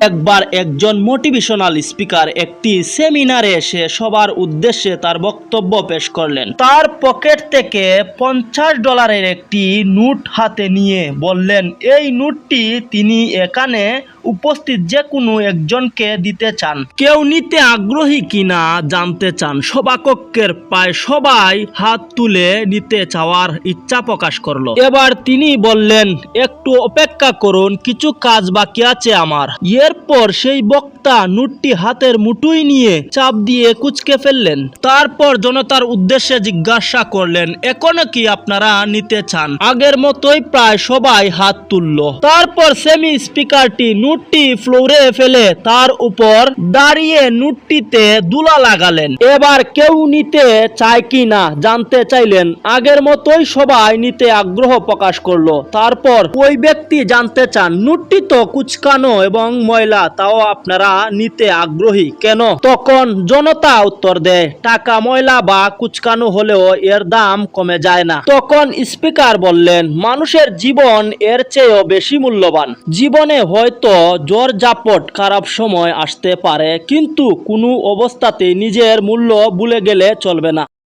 একবার একজন motivational speaker একটি সেমিনারে এসে সবার উদ্দেশ্যে তার বক্তব্য পেশ করলেন। তার পকেট থেকে পঞ্চাশ ডলারের একটি নোট হাতে নিয়ে বললেন, এই নোটটি তিনি এখানে উপস্থিত যে কোনো একজনকে দিতে চান। কেউ নিতে আগ্রহী কিনা জানতে চান। সভাকক্ষের প্রায় সবাই হাত তুলে নিতে চাওয়ার ইচ্ছা প্রকাশ করল। এবার তিনি বললেন, একটু অপেক্ষা করুন, কিছু কাজ বাকি আছে আমার। এরপর সেই বক্তা নোটটি হাতের মুঠোয় নিয়ে চাপ দিয়ে কুচকে ফেললেন। তারপর জনতার উদ্দেশ্যে জিজ্ঞাসা করলেন, এখনও কি আপনারা নিতে চান? আগের মতোই প্রায় সবাই হাত তুললো। তারপর সেমি স্পিকারটি নোটটি ফ্লোরে ফেলে তার উপর দাঁড়িয়ে নোটটিতে দুলা লাগালেন। এবার কেউ নিতে চায় কি না জানতে চাইলেন। আগের মতোই সবাই নিতে আগ্রহ প্রকাশ করল। তারপর ওই ব্যক্তি জানতে চান, নোটটি তো কুচকানো এবং ময়লা, তাও আপনারা নিতে আগ্রহী। কেন? তখন জনতা উত্তর দেয়, টাকা, ময়লা বা কুচকানো হলেও এর দাম কমে যায় না। তখন স্পিকার বললেন, মানুষের জীবন এর চেয়েও বেশি মূল্যবান। জীবনে হয়তো জ্বর, জাপট, খারাপ সময় আসতে পারে, কিন্তু কোনো অবস্থাতে নিজের মূল্য ভুলে গেলে চলবে না।